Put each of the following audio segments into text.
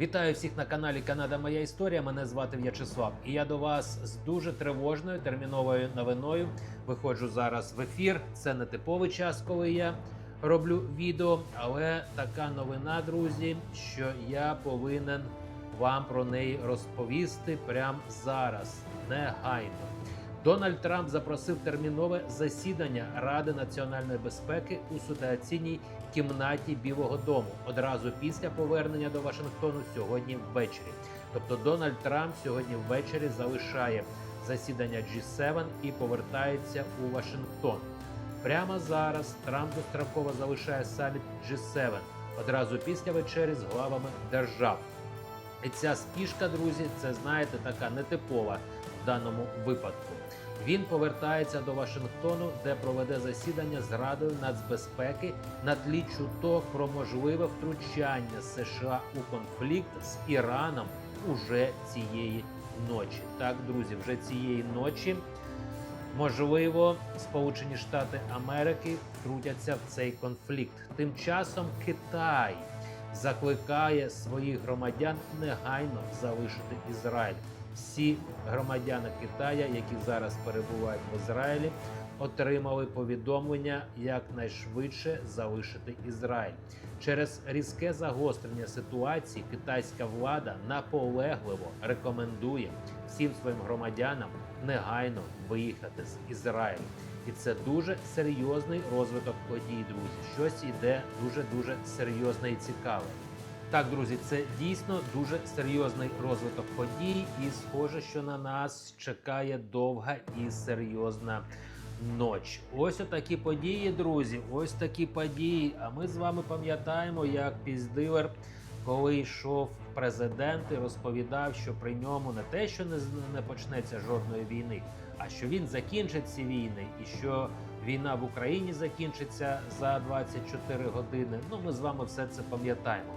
Вітаю всіх на каналі Канада Моя Історія. Мене звати В'ячеслав. І я до вас з дуже тривожною терміновою новиною. Виходжу зараз в ефір. Це не типовий час, коли я роблю відео, але така новина, друзі, що я повинен вам про неї розповісти прямо зараз, негайно. Дональд Трамп запросив термінове засідання Ради національної безпеки у ситуаційній кімнаті Білого Дому одразу після повернення до Вашингтону сьогодні ввечері. Тобто Дональд Трамп сьогодні ввечері залишає засідання G7 і повертається у Вашингтон. Прямо зараз Трамп достроково залишає саміт G7 одразу після вечері з главами держав. І ця спішка, друзі, це знаєте, така нетипова в даному випадку. Він повертається до Вашингтону, де проведе засідання з Радою нацбезпеки на тлі чуток про можливе втручання США у конфлікт з Іраном уже цієї ночі. Так, друзі, вже цієї ночі можливо Сполучені Штати Америки втрутяться в цей конфлікт. Тим часом Китай закликає своїх громадян негайно залишити Ізраїль. Всі громадяни Китая, які зараз перебувають в Ізраїлі, отримали повідомлення якнайшвидше залишити Ізраїль. Через різке загострення ситуації китайська влада наполегливо рекомендує всім своїм громадянам негайно виїхати з Ізраїлю. І це дуже серйозний розвиток подій, друзі. Щось іде дуже дуже серйозне і цікаве. Так, друзі, це дійсно дуже серйозний розвиток подій, і схоже, що на нас чекає довга і серйозна ноч. Ось отакі події, друзі. Ось такі події. А ми з вами пам'ятаємо, як піздилер, коли йшов президент і розповідав, що при ньому не те, що не, не почнеться жодної війни, а що він закінчить ці війни, і що війна в Україні закінчиться за 24 години. Ну, ми з вами все це пам'ятаємо.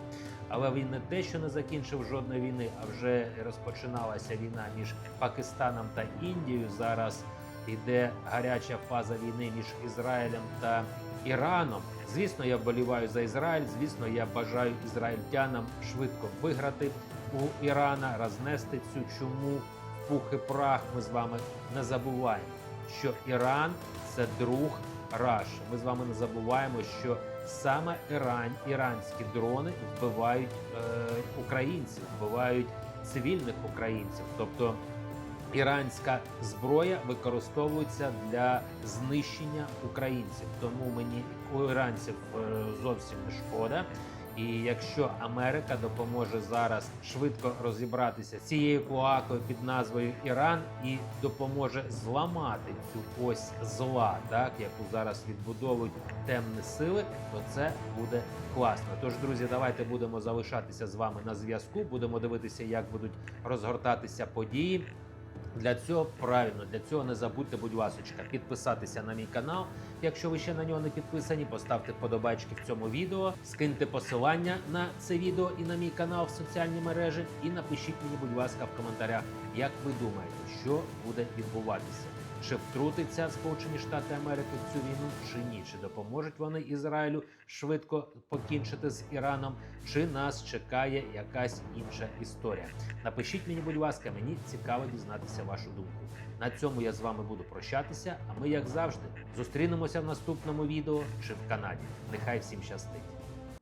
Але він не те, що не закінчив жодної війни, а вже розпочиналася війна між Пакистаном та Індією. Зараз йде гаряча фаза війни між Ізраїлем та Іраном. Звісно, я вболіваю за Ізраїль. Звісно, я бажаю ізраїльтянам швидко виграти у Ірана, рознести цю чуму пух і прах. Ми з вами не забуваємо, що Іран це друг Раш. Ми з вами не забуваємо, що саме Іран, іранські дрони вбивають е, українців, вбивають цивільних українців. Тобто іранська зброя використовується для знищення українців. Тому мені у іранців е, зовсім не шкода. І якщо Америка допоможе зараз швидко розібратися цією клоакою під назвою Іран і допоможе зламати цю ось зла, так яку зараз відбудовують темні сили, то це буде класно. Тож, друзі, давайте будемо залишатися з вами на зв'язку. Будемо дивитися, як будуть розгортатися події. Для цього правильно, для цього не забудьте, будь ласочка, підписатися на мій канал. Якщо ви ще на нього не підписані, поставте вподобайки в цьому відео, скиньте посилання на це відео і на мій канал в соціальні мережі. І напишіть мені, будь ласка, в коментарях, як ви думаєте, що буде відбуватися. Чи втрутиться Сполучені Штати Америки в цю війну, чи ні? Чи допоможуть вони Ізраїлю швидко покінчити з Іраном, чи нас чекає якась інша історія? Напишіть мені, будь ласка, мені цікаво дізнатися вашу думку. На цьому я з вами буду прощатися. А ми, як завжди, зустрінемося в наступному відео чи в Канаді. Нехай всім щастить!